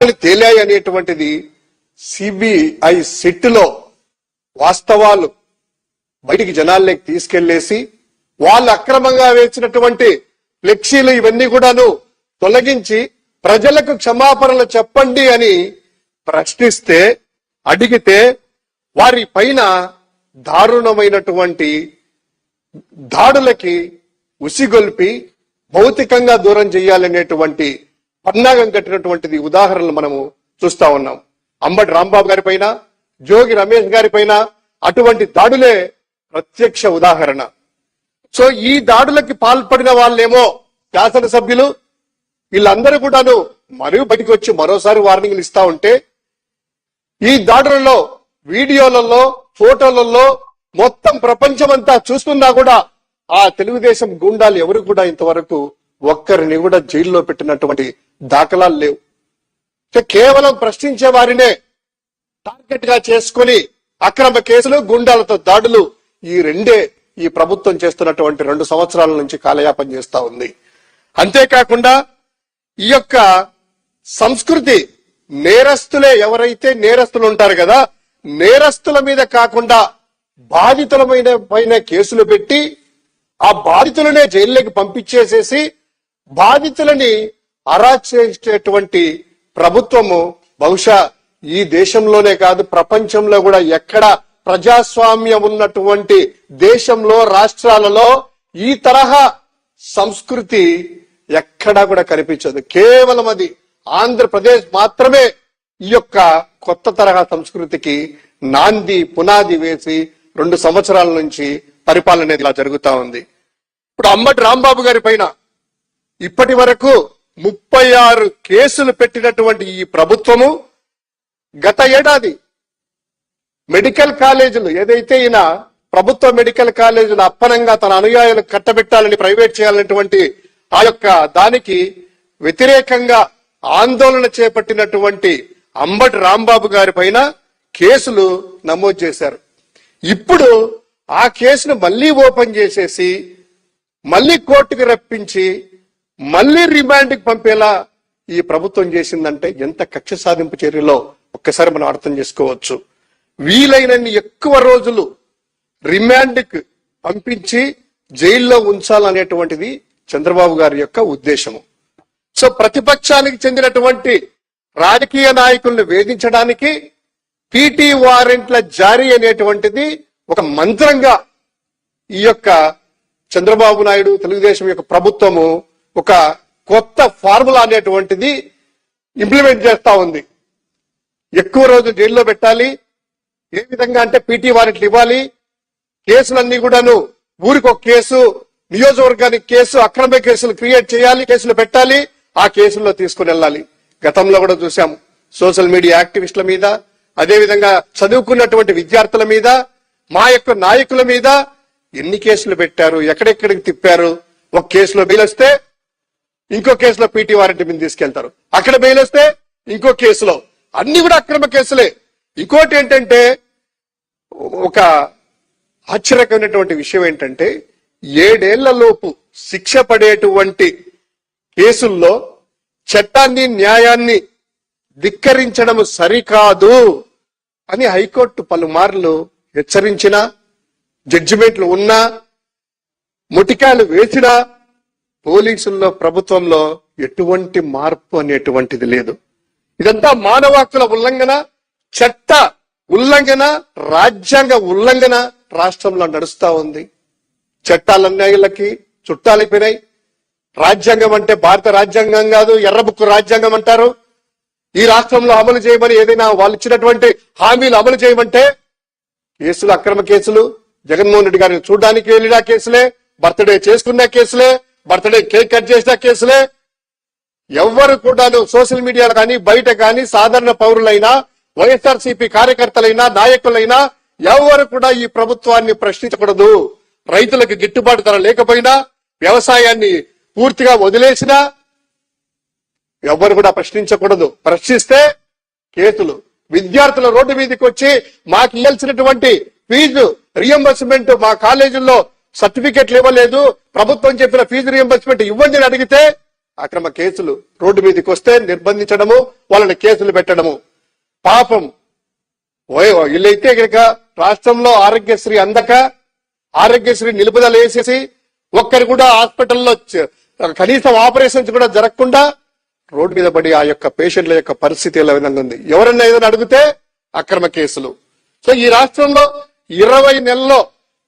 తేలాయి అనేటువంటిది సిబిఐ సిట్లో వాస్తవాలు బయటికి జనాల్లోకి తీసుకెళ్ళేసి వాళ్ళు అక్రమంగా వేసినటువంటి ఫ్లెక్సీలు ఇవన్నీ కూడాను తొలగించి ప్రజలకు క్షమాపణలు చెప్పండి అని ప్రశ్నిస్తే అడిగితే వారి పైన దారుణమైనటువంటి దాడులకి ఉసిగొల్పి భౌతికంగా దూరం చేయాలనేటువంటి పన్నాగం కట్టినటువంటిది ఉదాహరణలు మనము చూస్తా ఉన్నాం. అంబటి రాంబాబు గారి పైన జోగి రమేష్ గారి పైన అటువంటి దాడులే ప్రత్యక్ష ఉదాహరణ. సో ఈ దాడులకి పాల్పడిన వాళ్ళేమో శాసనసభ్యులు వీళ్ళందరూ కూడాను మరియు బయటికి వచ్చి మరోసారి వార్నింగ్లు ఇస్తా ఉంటే ఈ దాడులలో వీడియోలలో ఫోటోలలో మొత్తం ప్రపంచమంతా చూస్తున్నా కూడా ఆ తెలుగుదేశం గుండాలు ఎవరు కూడా ఇంతవరకు ఒక్కరిని కూడా జైల్లో పెట్టినటువంటి దాఖలాలు లేవు. కేవలం ప్రశ్నించే వారినే టార్గెట్గా చేసుకుని అక్రమ కేసులు గుండాలతో దాడులు ఈ రెండే ఈ ప్రభుత్వం చేస్తున్నటువంటి రెండు సంవత్సరాల నుంచి కాలయాపన చేస్తా ఉంది. అంతేకాకుండా ఈ యొక్క సంస్కృతి నేరస్తులే ఎవరైతే నేరస్తులు ఉంటారు కదా నేరస్తుల మీద కాకుండా బాధితులమైన పైన కేసులు పెట్టి ఆ బాధితులనే జైల్లోకి పంపించేసేసి బాధితులని అరాచేసేటువంటి ప్రభుత్వము బహుశా ఈ దేశంలోనే కాదు ప్రపంచంలో కూడా ఎక్కడ ప్రజాస్వామ్యం ఉన్నటువంటి దేశంలో రాష్ట్రాలలో ఈ తరహా సంస్కృతి ఎక్కడా కూడా కనిపించదు. కేవలం అది ఆంధ్రప్రదేశ్ మాత్రమే ఈ యొక్క కొత్త తరహా సంస్కృతికి నాంది పునాది వేసి రెండు సంవత్సరాల నుంచి పరిపాలన ఇలా జరుగుతా ఉంది. ఇప్పుడు అంబటి రాంబాబు గారి పైన ఇప్పటి వరకు ముప్పై ఆరు కేసులు పెట్టినటువంటి ఈ ప్రభుత్వము గత ఏడాది మెడికల్ కాలేజీలు ఏదైతే ఈయన ప్రభుత్వ మెడికల్ కాలేజీలు అప్పనంగా తన అనుయాయులు కట్టబెట్టాలని ప్రైవేట్ చేయాలనేటువంటి ఆ యొక్క దానికి వ్యతిరేకంగా ఆందోళన చేపట్టినటువంటి అంబటి రాంబాబు గారి పైన కేసులు నమోదు చేశారు. ఇప్పుడు ఆ కేసును మళ్ళీ ఓపెన్ చేసేసి మళ్ళీ కోర్టుకు రప్పించి మళ్ళీ రిమాండ్కి పంపేలా ఈ ప్రభుత్వం చేసిందంటే ఎంత కక్ష సాధింపు చర్యలో ఒక్కసారి మనం అర్థం చేసుకోవచ్చు. వీలైనన్ని ఎక్కువ రోజులు రిమాండ్కి పంపించి జైల్లో ఉంచాలనేటువంటిది చంద్రబాబు గారి యొక్క ఉద్దేశము. సో ప్రతిపక్షానికి చెందినటువంటి రాజకీయ నాయకుల్ని వేధించడానికి పీటీ వారెంట్ల జారీ అనేటువంటిది ఒక మంత్రంగా ఈ యొక్క చంద్రబాబు నాయుడు తెలుగుదేశం యొక్క ప్రభుత్వము ఒక కొత్త ఫార్ములా అనేటువంటిది ఇంప్లిమెంట్ చేస్తా ఉంది. ఎక్కువ రోజు జైల్లో పెట్టాలి ఏ విధంగా అంటే పీటీ వారెంట్లు ఇవ్వాలి కేసులన్నీ కూడాను ఊరికి ఒక కేసు నియోజకవర్గానికి కేసు అక్రమ కేసులు క్రియేట్ చేయాలి కేసులు పెట్టాలి ఆ కేసుల్లో తీసుకుని వెళ్ళాలి. గతంలో కూడా చూసాం సోషల్ మీడియా యాక్టివిస్టుల మీద అదేవిధంగా చదువుకున్నటువంటి విద్యార్థుల మీద మా యొక్క నాయకుల మీద ఎన్ని కేసులు పెట్టారు ఎక్కడెక్కడికి తిప్పారు ఒక కేసులో బెయిల్ వస్తే ఇంకో కేసులో పీటీ వారెంట్ మీద తీసుకెళ్తారు. అక్కడ బెయిల్ వస్తే ఇంకో కేసులో. అన్ని కూడా అక్రమ కేసులే. ఇంకోటి ఏంటంటే ఒక ఆశ్చర్యకరమైనటువంటి విషయం ఏంటంటే ఏడేళ్ళలోపు శిక్ష పడేటువంటి కేసుల్లో చట్టాన్ని న్యాయాన్ని ధిక్కరించడం సరికాదు అని హైకోర్టు పలుమార్లు హెచ్చరించిన జడ్జిమెంట్లు ఉన్నా ముటికాయలు వేసినా పోలీసుల్లో ప్రభుత్వంలో ఎటువంటి మార్పు అనేటువంటిది లేదు. ఇదంతా మానవ హక్కుల ఉల్లంఘన చట్ట ఉల్లంఘన రాజ్యాంగ ఉల్లంఘన రాష్ట్రంలో నడుస్తా ఉంది. చట్టాలన్యాయులకి చుట్టాలైపోయినాయి రాజ్యాంగం అంటే భారత రాజ్యాంగం కాదు ఎర్రబుక్కు రాజ్యాంగం అంటారు. ఈ రాష్ట్రంలో అమలు చేయమని ఏదైనా వాళ్ళు ఇచ్చినటువంటి హామీలు అమలు చేయమంటే కేసులు అక్రమ కేసులు జగన్మోహన్ రెడ్డి గారిని చూడడానికి వెళ్ళిన కేసులే బర్త్డే చేసుకున్న కేసులే బర్త్డే కేక్ కట్ చేసిన కేసులే. ఎవ్వరు కూడా సోషల్ మీడియాలో కానీ బయట కానీ సాధారణ పౌరులైనా వైఎస్ఆర్సీపీ కార్యకర్తలైనా నాయకులైనా ఎవరు కూడా ఈ ప్రభుత్వాన్ని ప్రశ్నించకూడదు. రైతులకు గిట్టుబాటు ధర లేకపోయినా వ్యవసాయాన్ని పూర్తిగా వదిలేసినా ఎవరు కూడా ప్రశ్నించకూడదు. ప్రశ్నిస్తే కేసులు. విద్యార్థుల రోడ్డు మీదకి వచ్చి మాకు ఇవ్వాల్సినటువంటి ఫీజు రియంబర్స్మెంట్ మా కాలేజీల్లో సర్టిఫికెట్లు ఇవ్వలేదు ప్రభుత్వం చెప్పిన ఫీజు రియంబర్స్మెంట్ ఇవ్వండి అని అడిగితే అక్రమ కేసులు రోడ్డు మీదకి వస్తే నిర్బంధించడము వాళ్ళని కేసులు పెట్టడము. పాపం. వీళ్ళైతే కనుక రాష్ట్రంలో ఆరోగ్యశ్రీ అందక ఆరోగ్యశ్రీ నిలుపుదల వేసేసి ఒక్కరు కూడా హాస్పిటల్లో కనీసం ఆపరేషన్స్ కూడా జరగకుండా రోడ్డు మీద పడి ఆ యొక్క పేషెంట్ల యొక్క పరిస్థితి ఎలా విధంగా ఉంది? ఎవరన్నా ఏదైనా అడిగితే అక్రమ కేసులు. సో ఈ రాష్ట్రంలో ఇరవై నెలల్లో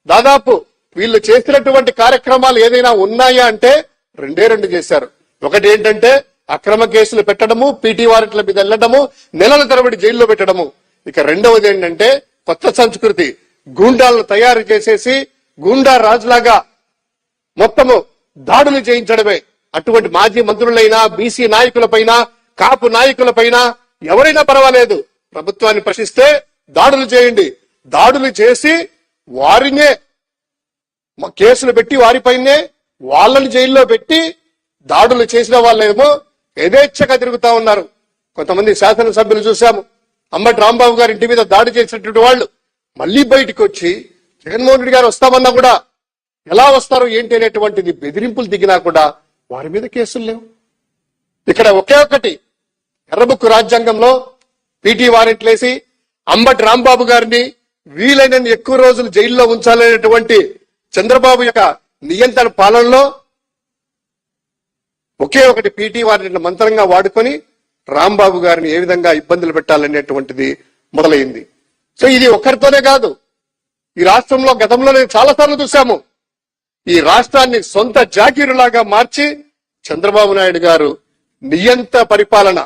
దాదాపు వీళ్ళు చేసినటువంటి కార్యక్రమాలు ఏదైనా ఉన్నాయా అంటే రెండే రెండు చేశారు. ఒకటి ఏంటంటే అక్రమ కేసులు పెట్టడము పీటీ వారెంట్ల మీద వెళ్ళడము నెలల తరబడి జైల్లో పెట్టడము. ఇక రెండవది ఏంటంటే కొత్త సంస్కృతి. గూండాలను తయారు చేసేసి గూండా రాజులాగా మొత్తము దాడులు చేయించడమే. అటువంటి మాజీ మంత్రులైనా బీసీ నాయకులపైన కాపు నాయకులపైన ఎవరైనా పర్వాలేదు. ప్రభుత్వాన్ని ప్రశ్నిస్తే దాడులు చేయండి. దాడులు చేసి వారినే కేసులు పెట్టి వారిపైనే వాళ్ళని జైల్లో పెట్టి దాడులు చేసిన వాళ్ళేమో యథేచ్ఛగా తిరుగుతా ఉన్నారు. కొంతమంది శాసనసభ్యులు చూశాము. అంబటి రాంబాబు గారి ఇంటి మీద దాడి చేసినటువంటి వాళ్ళు మళ్ళీ బయటికి వచ్చి జగన్మోహన్ రెడ్డి గారు వస్తామన్నా కూడా ఎలా వస్తారు ఏంటి అనేటువంటిది బెదిరింపులు దిగినా కూడా వారి మీద కేసులు లేవు. ఇక్కడ ఒకే ఒకటి ఎర్రబుక్కు రాజ్యాంగంలో పీటీ వారెంట్లేసి అంబటి రాంబాబు గారిని వీలైనన్ని ఎక్కువ రోజులు జైల్లో ఉంచాలనేటువంటి చంద్రబాబు యొక్క నియంత్రణ పాలనలో ఒకే ఒకటి పీటీ వారిని మంత్రంగా వాడుకొని రాంబాబు గారిని ఏ విధంగా ఇబ్బందులు పెట్టాలనేటువంటిది మొదలైంది. సో ఇది ఒక్కరితోనే కాదు. ఈ రాష్ట్రంలో గతంలో నేను చాలా సార్లు చూశాము. ఈ రాష్ట్రాన్ని సొంత జాగీరులాగా మార్చి చంద్రబాబు నాయుడు గారు నియంత పరిపాలన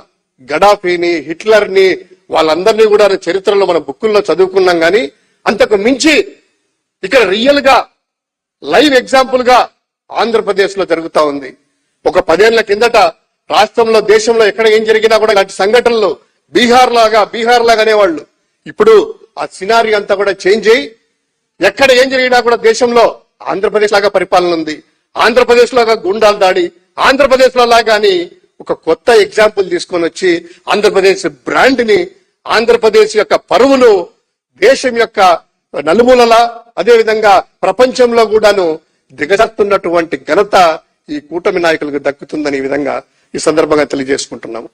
గడాఫీని హిట్లర్ని వాళ్ళందరినీ కూడా చరిత్రలో మన బుక్కుల్లో చదువుకున్నాం గాని అంతకు మించి ఇక్కడ రియల్గా లైవ్ ఎగ్జాంపుల్గా ఆంధ్రప్రదేశ్లో జరుగుతా ఉంది. ఒక పదేళ్ళ కిందట రాష్ట్రంలో దేశంలో ఎక్కడ ఏం జరిగినా కూడా ఇలాంటి సంఘటనలు బీహార్ లాగా బీహార్ లాగా అనేవాళ్ళు. ఇప్పుడు ఆ సినారీ అంతా కూడా చేంజ్ అయ్యి ఎక్కడ ఏం జరిగినా కూడా దేశంలో ఆంధ్రప్రదేశ్ లాగా పరిపాలన ఉంది. ఆంధ్రప్రదేశ్ లాగా గుండాలు దాడి ఆంధ్రప్రదేశ్లో లాగాని ఒక కొత్త ఎగ్జాంపుల్ తీసుకొని వచ్చి ఆంధ్రప్రదేశ్ బ్రాండ్ని ఆంధ్రప్రదేశ్ యొక్క పరువును దేశం యొక్క నలుమూలల అదే విధంగా ప్రపంచంలో కూడాను దిగజారుతున్నటువంటి ఘనత ఈ కూటమి నాయకులకు దక్కుతుందని ఈ విధంగా ఈ సందర్భంగా తెలియజేసుకుంటున్నాము.